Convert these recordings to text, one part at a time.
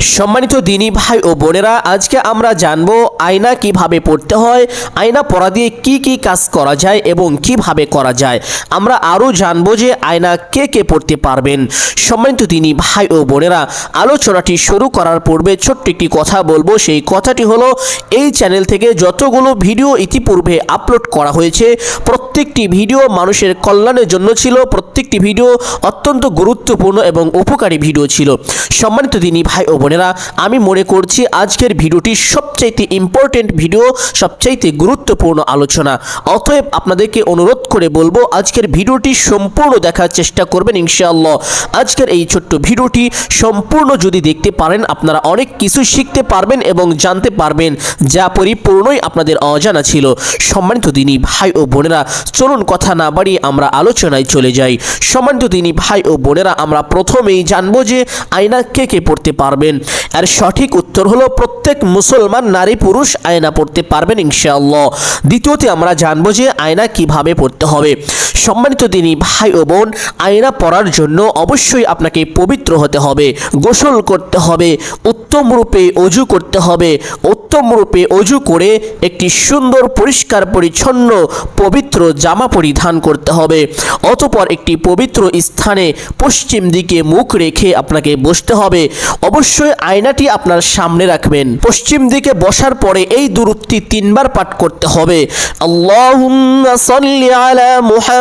সম্মানিত দিনী ভাই ও বোনেরা, আজকে আমরা জানব আয়না কীভাবে পড়তে হয়, আয়না পড়া দিয়ে কি কি কাজ করা যায় এবং কীভাবে করা যায়। আমরা আরও জানব যে আয়না কে কে পড়তে পারবেন। সম্মানিত দিনী ভাই ও বোনেরা, আলোচনাটি শুরু করার পূর্বে ছোট্ট একটি কথা বলব। সেই কথাটি হলো, এই চ্যানেল থেকে যতগুলো ভিডিও ইতিপূর্বে আপলোড করা হয়েছে, প্রত্যেকটি ভিডিও মানুষের কল্যাণের জন্য ছিল, প্রত্যেকটি ভিডিও অত্যন্ত গুরুত্বপূর্ণ এবং উপকারী ভিডিও ছিল। সম্মানিত দিনী ভাই ও বোনেরা আমি মনে করছি আজকের ভিডিওটি সবচাইতে ইম্পর্টেন্ট ভিডিও সবচাইতে গুরুত্বপূর্ণ আলোচনা। অতএব আপনাদেরকে অনুরোধ করে বলব, আজকের ভিডিওটি সম্পূর্ণ দেখার চেষ্টা করবেন ইনশাআল্লাহ। আজকের এই ছোট্ট ভিডিওটি সম্পূর্ণ যদি দেখতে পারেন, আপনারা অনেক কিছু শিখতে পারবেন এবং জানতে পারবেন, যা পরিপূর্ণই আপনাদের অজানা ছিল। সম্মানিত দিনী ভাই ও বোনেরা, চলুন কথা না বাড়িয়ে আমরা আলোচনায় চলে যাই। সম্মানিত দিনী ভাই ও বোনেরা, আমরা প্রথমেই জানব যে আয়না কে কে পড়তে পারবেন। আর সঠিক উত্তর হলো প্রত্যেক মুসলমান নারী পুরুষ আয়না পড়তে পারবেন ইনশাআল্লাহ। দ্বিতীয়তে আমরা জানব যে আয়না কীভাবে পড়তে হবে। সম্মানিত দিনী ভাই ও বোন, আয়না পড়ার জন্য অবশ্যই আপনাকে পবিত্র হতে হবে, গোসল করতে হবে, উত্তম রূপে অজু করতে হবে, উত্তম রূপে অজু করে একটি সুন্দর, পরিষ্কার, পরিচ্ছন্ন, পবিত্র জামা পরিধান করতে হবে। অতপর একটি পবিত্র স্থানে পশ্চিম দিকে মুখ রেখে আপনাকে বসতে হবে। অবশ্যই আয়নাটি আপনার সামনে রাখবেন। পশ্চিম দিকে বসার পরে এই দূরত্বটি তিনবার পাঠ করতে হবে। আল্লাহুম্মা সাল্লি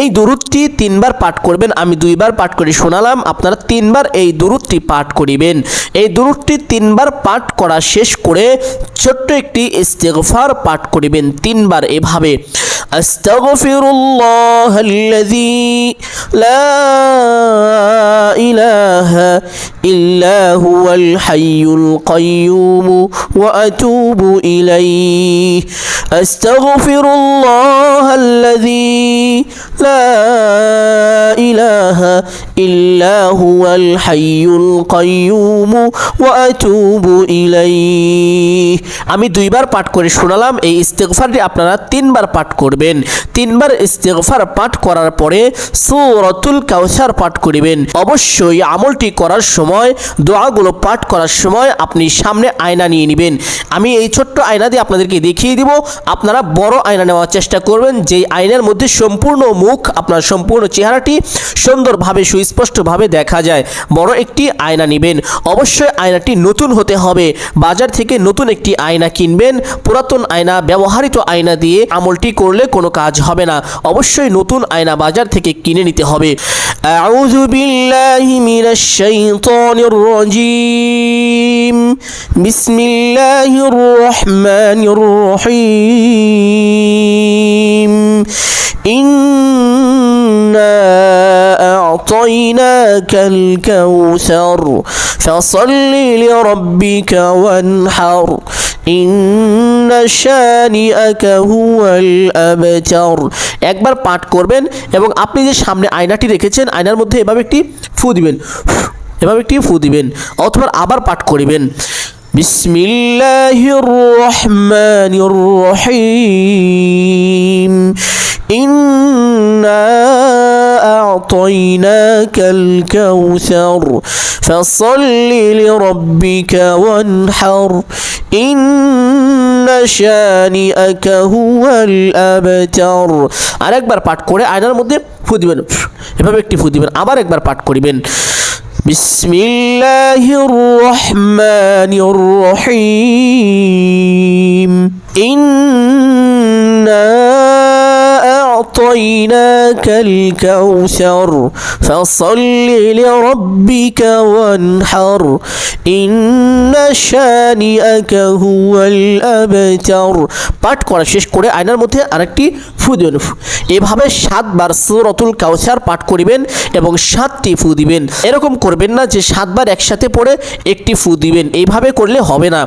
এই দুরুদটি তিনবার পাঠ করবেন, আমি দুইবার পাঠ করে, শোনালাম, আপনারা তিনবার এই দুরুদটি পাঠ করিবেন। এই দুরুদটি তিনবার পাঠ করা শেষ করে ছোট্ট একটি ইস্তেগফার পাঠ করিবেন, তিনবার এভাবে। أستغفر الله الذي لا إله إلا هو الحي القيوم وأتوب إليه أستغفر الله الذي لا إله إلا هو الحي القيوم وأتوب إليه আমি দুইবার পাঠ করে শোনালাম এই ইস্তেগফারটি আপনারা তিনবার পাঠ করবেন তিনবার ইস্তেগফার পাঠ করার পরে সুরতুল কাউসার পাঠ করিবেন। অবশ্যই আমলটি করার সময়, দোয়াগুলো পাঠ করার সময় আপনি সামনে আয়না নিয়ে নেবেন। আমি এই ছোট্ট আয়না দিয়ে আপনাদেরকে দেখিয়ে দিব। আপনারা বড় আয়না নেওয়ার চেষ্টা করবেন। যেই আয়নার মধ্যে সম্পূর্ণ মুখ, আপনার সম্পূর্ণ চেহারাটি সুন্দরভাবে, সুস্পষ্টভাবে দেখা যায়। বড় একটি আয়না নেবেন। অবশ্যই আয়নাটি নতুন হতে হবে। বাজার থেকে নতুন একটি আয়না কিনবেন। পুরাতন আয়না, ব্যবহৃত আয়না দিয়ে আমলটি করলে কোনো কাজ হবে না অবশ্যই নতুন আয়না বাজার থেকে কিনে নিতে হবে আউযু বিল্লাহি মিনাশ শাইতানির রাজিম বিসমিল্লাহির রহমানির রহিম إنا أعطيناك الكوثر فصل لربك وانحر একবার পাঠ করবেন এবং আপনি যে সামনে আয়নাটি রেখেছেন, আয়নার মধ্যে এভাবে একটি ফু দিবেন, এভাবে একটি ফু দিবেন, অথবা আবার পাঠ করিবেন। বিসমিল্লাহির রহমানির রহিম। إنا أعطيناك الكوثر فصل لربك وانحر إن شانئك هو الأبتر আরেকবার পাঠ করে আয়নার মধ্যে ফু দিবেন এভাবে একটি ফু দিবেন আবার একবার পাঠ করিবেন بسم الله الرحمن الرحيم إنا أعطيناك الكوثر فصل لربك وانحر إن شانئك هو الأبتر পাঠ করা শেষ করে আয়নার মধ্যে আরেকটি ফু দিবেন এভাবে সাতবার সুরতুল কাউসার পাঠ করিবেন এবং সাতটি ফু দিবেন এরকম করবেন না যে সাতবার একসাথে পড়ে একটি ফু দিবেন এইভাবে করলে হবে না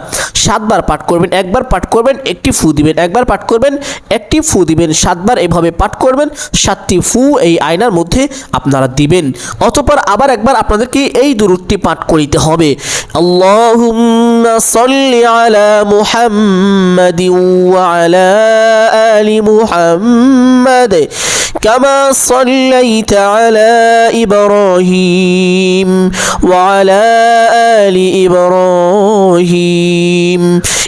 সাতবার পাঠ করবেন একবার পাঠ করবেন একটি ফু দিবেন একবার পাঠ করবেন একটি ফু দিবেন সাতবার এভাবে পাঠ করবেন সাতটি ফু এই আয়নার মধ্যে আপনারা দিবেন। অতপর আবার একবার আপনাদেরকে এই দূরত্বটি পাঠ করিতে হবে। মুহাম্মাদ। كما صليت على إبراهيم وعلى آل إبراهيم.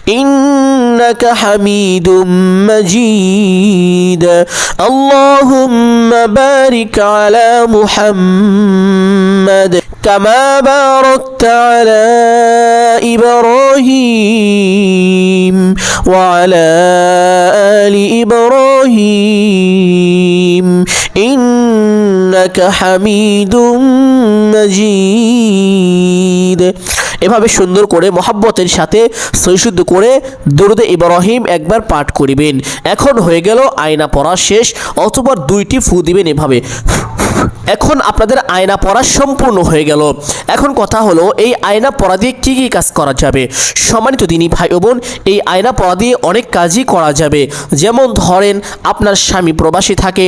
إنك حميد مجيد. اللهم بارك على محمد كما باركت على إبراهيم وعلى آل إبراهيم. ইন্নাকা হামিদুম মাজিদ। এভাবে সুন্দর করে মহাব্বতের সাথে সৈশুদ্ধ করে দরুদে ইব্রাহিম একবার পাঠ করিবেন। এখন হয়ে গেল আয়না পড়া শেষ অথবা দুইটি ফু দিবেন এভাবে। এখন আপনাদের আয়না পড়া সম্পূর্ণ হয়ে গেল। এখন কথা হলো, এই আয়না পড়া দিয়ে কী কী কাজ করা যাবে? সম্মানিত দিনী ভাই বোন, এই আয়না পড়া দিয়ে অনেক কাজই করা যাবে। যেমন ধরেন, আপনার স্বামী প্রবাসী থাকে,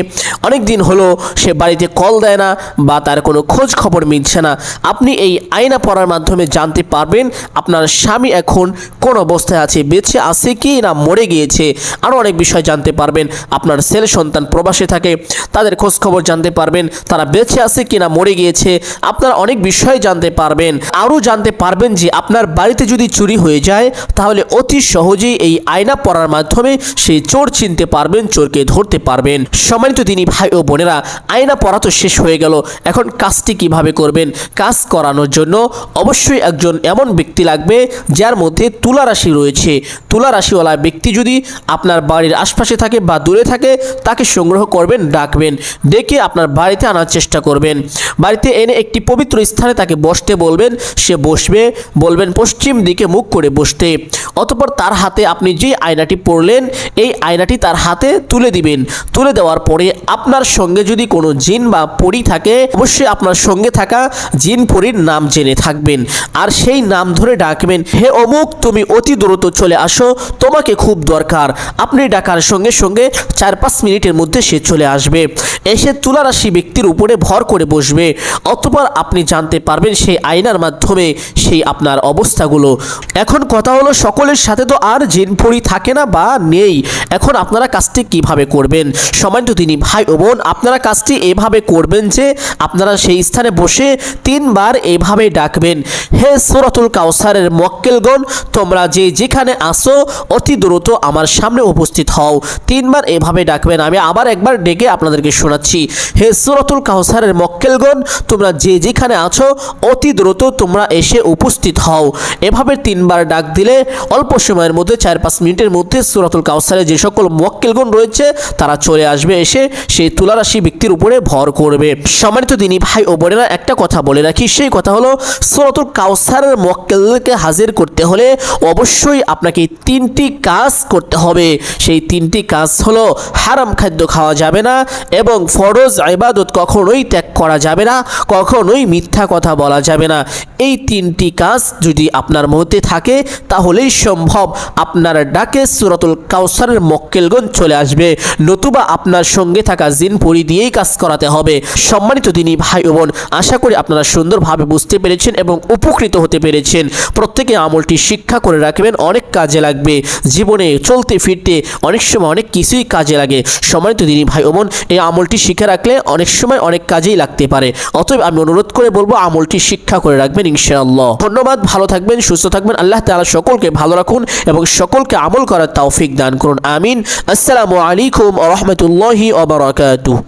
অনেক দিন হলো সে বাড়িতে কল দেয় না বা তার কোনো খোঁজ খবর মিলছে না। আপনি এই আয়না পড়ার মাধ্যমে জানতে পারবেন, আপনার স্বামী এখন কোন অবস্থায় আছে, বেঁচে আছে কি না মরে গিয়েছে। আরও অনেক বিষয় জানতে পারবেন। আপনার ছেলে সন্তান প্রবাসে থাকে, তাদের খোঁজ খবর জানতে পারবেন, তারা বেঁচে আছে কি না মরে গিয়েছে, আপনারা অনেক বিষয় জানতে পারবেন। আরও জানতে পারবেন যে আপনার বাড়িতে যদি চুরি হয়ে যায়, তাহলে অতি সহজেই এই আয়না পড়ার মাধ্যমে সেই চোর চিনতে পারবেন, চোরকে ধরতে পারবেন। সম্মানিত তিনি ভাই ও বোনেরা, আয়না পড়া তো শেষ হয়ে গেল। এখন কাজটি কীভাবে করবেন? কাজ করানোর জন্য অবশ্যই একজন এমন ব্যক্তি লাগবে, যার মধ্যে তুলা রাশি রয়েছে। তুলা রাশিওয়ালা ব্যক্তি যদি আপনার বাড়ির আশপাশে থাকে বা দূরে থাকে, তাকে সংগ্রহ করবেন, ডাকবেন। ডেকে আপনার বাড়িতে আনার করবেন। বাড়িতে এনে একটি পবিত্র স্থানে তাকে বসতে বলবেন। সে বসবে, বলবেন, পশ্চিম দিকে মুখ করে বসতে। অতপর তার হাতে আপনি যে আয়নাটি পড়লেন, এই আয়নাটি তার হাতে তুলে দিবেন। তুলে দেওয়ার পরে আপনার সঙ্গে যদি কোনো জিন বা পরি থাকে, অবশ্যই আপনার সঙ্গে থাকা জিন পরির নাম জেনে থাকবেন। আর সেই নাম ধরে ডাকবেন, হে অমুক, তুমি অতি দ্রুত চলে আসো, তোমাকে খুব দরকার। আপনি ডাকার সঙ্গে সঙ্গে চার পাঁচ মিনিটের মধ্যে সে চলে আসবে। এসে তুলা রাশি ব্যক্তির উপরে ভর করে বসবে। অতপর আপনি জানতে পারবেন সেই আয়নার মাধ্যমে সেই আপনার অবস্থাগুলো। এখন কথা হলো সকলের সাথে তো আর জিনপরি থাকে না বা নেই। এখন আপনারা কাজটি কীভাবে করবেন? সমান্ত তিনি, ভাই ও বোন, আপনারা কাজটি এভাবে করবেন যে আপনারা সেই স্থানে বসে তিনবার এভাবে ডাকবেন, হে সুরতুল কাউসারের মক্কেলগণ, তোমরা যে যেখানে আসো, অতি দ্রুত আমার সামনে উপস্থিত হও। তিনবার এভাবে ডাকবেন। আমি আবার একবার ডেকে আপনাদেরকে শোনাচ্ছি, হে সুরতুল কাউসারের মক্কেলগণ, তোমরা যে যেখানে আছো, অতি দ্রুত তোমরা এসে উপস্থিত হও। এভাবে তিনবার ডাক দিলে অল্প সময়ের মধ্যে চার পাঁচ মিনিটের মধ্যে সুরাতুল কাউসারে যে সকল মক্কেলগণ রয়েছে, তারা চলে আসবে এসে সেই তুলারাশি ব্যক্তির উপরে ভর করবে। সম্মানিত দিনী ভাই ও বোনেরা, একটা কথা বলে রাখি, সেই কথা হলো সুরাতুল কাউসারের মক্কেলকে হাজির করতে হলে অবশ্যই আপনাকে তিনটি কাজ করতে হবে। সেই তিনটি কাজ হলো হারাম খাদ্য খাওয়া যাবে না এবং ফরজ ইবাদত কখনোই ত্যাগ করা যাবে না, কখনোই মিথ্যা কথা বলা যাবে না। এই তিনটি কাজ যদি আপনার মধ্যে থাকে, তাহলেই সম্ভব আপনার ডাকে সুরতুল কাউসারের মক্কেলগঞ্জ চলে আসবে। নতুবা আপনার সঙ্গে থাকা জিন পরি দিয়েই কাজ করাতে হবে। সম্মানিত দিনী ভাই ও বোন, আশা করি আপনারা সুন্দরভাবে বুঝতে পেরেছেন এবং উপকৃত হতে পেরেছেন। প্রত্যেকে আমলটি শিক্ষা করে রাখবেন, অনেক কাজে লাগবে। জীবনে চলতে ফিরতে অনেক সময় অনেক কিছুই কাজে লাগে। সম্মানিত দিনী ভাই ও বোন, এই আমলটি শিখে রাখলে অনেক সময় অনেক কাজেই লাগতে পারে। অতএব আমি অনুরোধ করে বলব, আমলটি শিক্ষা করে রাখবেন ইনশাআল্লাহ। ধন্যবাদ, ভালো থাকবেন, সুস্থ থাকবেন। আল্লাহ তাআলা সকলকে ভালো রাখুন এবং সকলকে আমল করার তৌফিক দান করুন। আমিন। আসসালামু আলাইকুম রাহমাতুল্লাহি ওয়া বারাকাতুহু।